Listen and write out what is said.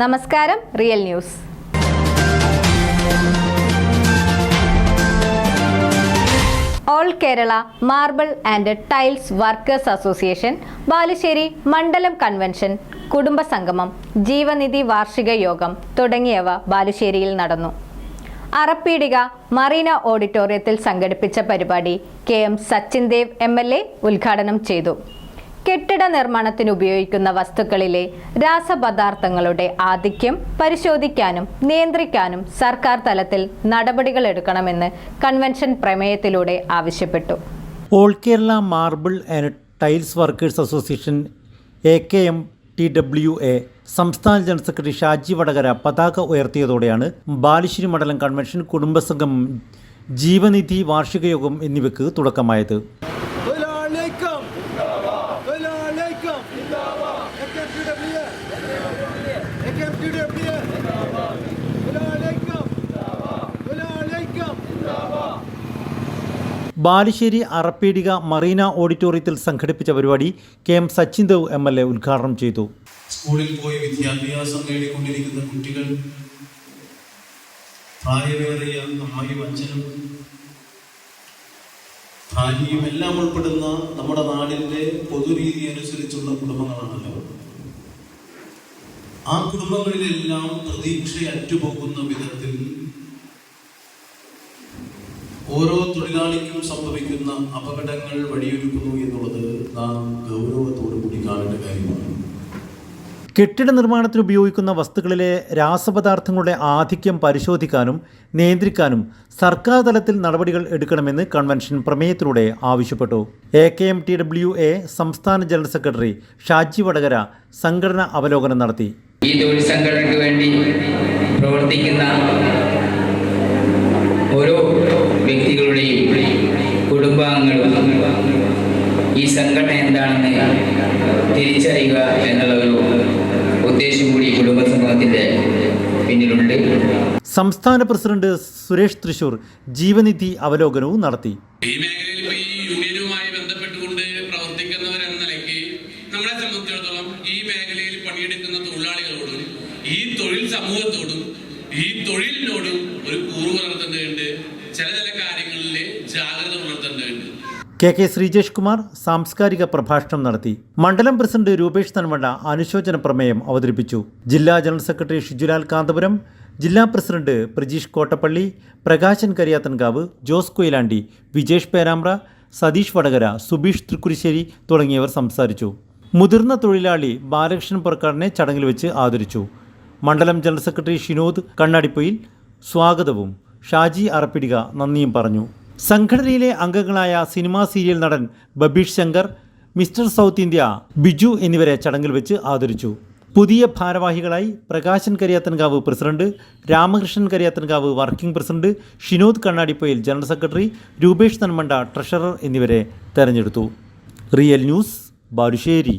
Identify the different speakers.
Speaker 1: നമസ്കാരം real news. All Kerala marble and tiles workers association Balussery മണ്ഡലം convention കുടുംബസംഗമം ജീവനിധി വാർഷിക യോഗം തുടങ്ങിയവ ബാലുശ്ശേരിയിൽ നടന്നു. അറപ്പീടിക മറീന ഓഡിറ്റോറിയത്തിൽ സംഘടിപ്പിച്ച പരിപാടി K M Sachin Dev M L A ഉദ്ഘാടനം ചെയ്തു. കെട്ടിട നിർമ്മാണത്തിന് ഉപയോഗിക്കുന്ന വസ്തുക്കളിലെ രാസപദാർത്ഥങ്ങളുടെ ആധിക്യം പരിശോധിക്കാനും നിയന്ത്രിക്കാനും സർക്കാർ തലത്തിൽ നടപടികൾ എടുക്കണമെന്ന് കൺവെൻഷൻ പ്രമേയത്തിലൂടെ ആവശ്യപ്പെട്ടു.
Speaker 2: All Kerala marble and tiles workers association A K M T W A സംസ്ഥാന ജനറൽ സെക്രട്ടറി ഷാജി വടകര പതാക ഉയർത്തിയതോടെയാണ് ബാലുശ്ശേരി മണ്ഡലം കൺവെൻഷൻ കുടുംബസംഘം ജീവനിധി വാർഷിക യോഗം എന്നിവയ്ക്ക് തുടക്കമായത്
Speaker 3: തൊഴിലാളിക്കം തൊഴിലാളിക്കം എകെഎംടിഡബ്ല്യു എകെഎംടിഡബ്ല്യു തൊഴിലാളിക്കം തൊഴിലാളിക്കം
Speaker 2: ബാലുശ്ശേരി അറപ്പീടിക മറീന ഓഡിറ്റോറിയത്തിൽ സംഘടിപ്പിച്ച പരിപാടി K M Sachin Dev M L A ഉദ്ഘാടനം ചെയ്തു.
Speaker 4: സ്കൂളിൽ പോയി വിദ്യാഭ്യാസം നേടിക്കൊണ്ടിരിക്കുന്ന കുട്ടികൾ പ്രായമേറിയ എല്ലാം ഉൾപ്പെടുന്ന നമ്മുടെ നാടിന്റെ പൊതുരീതി അനുസരിച്ചുള്ള കുടുംബങ്ങളാണല്ലോ. ആ കുടുംബങ്ങളിലെല്ലാം പ്രതീക്ഷ അറ്റുപോകുന്ന വിധത്തിൽ ഓരോ തൊഴിലാളിക്കും സംഭവിക്കുന്ന അപകടങ്ങൾ വഴിയൊരുക്കുന്നു എന്നുള്ളത് നാം ഗൗരവത്തോടു കൂടി കാണേണ്ട കാര്യമാണ്.
Speaker 2: കെട്ടിട നിർമ്മാണത്തിന് ഉപയോഗിക്കുന്ന വസ്തുക്കളിലെ രാസപദാർത്ഥങ്ങളുടെ ആധിക്യം പരിശോധിക്കാനും നിയന്ത്രിക്കാനും സർക്കാർ തലത്തിൽ നടപടികൾ എടുക്കണമെന്ന് കൺവെൻഷൻ പ്രമേയത്തിലൂടെ ആവശ്യപ്പെട്ടു. A K M T W A സംസ്ഥാന ജനറൽ സെക്രട്ടറി ഷാജി വടകര സംഘടന അവലോകനം നടത്തി.
Speaker 5: ഈ തൊഴിൽ സംഘടനയ്ക്ക് വേണ്ടി പ്രവർത്തിക്കുന്ന ഓരോ വ്യക്തികളുടെയും കുടുംബാംഗങ്ങളും ഈ സംഘടന എന്താണെന്ന് തിരിച്ചറിയുക എന്നുള്ള ഒരു ഉദ്ദേശം കൂടി കുടുംബ സമൂഹത്തിന്റെ പിന്നിലുണ്ട്.
Speaker 2: സംസ്ഥാന പ്രസിഡന്റ് സുരേഷ് തൃശൂർ ജീവനിധി അവലോകനവും നടത്തി.
Speaker 6: മേഖലയിൽ തൊഴിലാളികളോടും ഈ തൊഴിൽ സമൂഹത്തോടും ഈ തൊഴിലിനോടും ഒരു കൂറ് പുലർത്തേണ്ടതുണ്ട് ചില ചില കാര്യങ്ങളിൽ ജാഗ്രത പുലർത്തേണ്ടതുണ്ട്
Speaker 2: കെ കെ ശ്രീജേഷ് കുമാർ സാംസ്കാരിക പ്രഭാഷണം നടത്തി. മണ്ഡലം പ്രസിഡന്റ് രൂപേഷ് തൻവണ്ട അനുശോചന പ്രമേയം അവതരിപ്പിച്ചു. ജില്ലാ ജനറൽ സെക്രട്ടറി ഷിജുലാൽ കാന്തപുരം ജില്ലാ പ്രസിഡന്റ് പ്രജീഷ് കോട്ടപ്പള്ളി പ്രകാശൻ കരിയാത്തൻകാവ് ജോസ് കൊയിലാണ്ടി വിജേഷ് പേരാമ്പ്ര സതീഷ് വടകര സുബീഷ് തൃക്കുരിശ്ശേരി തുടങ്ങിയവർ സംസാരിച്ചു. മുതിർന്ന തൊഴിലാളി ബാലകൃഷ്ണൻ പുറക്കാടിനെ ചടങ്ങിൽ വെച്ച് ആദരിച്ചു. മണ്ഡലം ജനറൽ സെക്രട്ടറി ഷിനോദ് കണ്ണാടിപ്പൊയിൽ സ്വാഗതവും ഷാജി അറപ്പിടിക നന്ദിയും പറഞ്ഞു. സംഘടനയിലെ അംഗങ്ങളായ സിനിമാ സീരിയൽ നടൻ Babeesh Shankar mister south India Biju എന്നിവരെ ചടങ്ങിൽ വെച്ച് ആദരിച്ചു. പുതിയ ഭാരവാഹികളായി Prakashan Kariyathankavu president Ramakrishnan Kariyathankavu working president Shinod Kannadipoyil general secretary Rupesh Thanmanda treasurer എന്നിവരെ തെരഞ്ഞെടുത്തു. Real news Balussery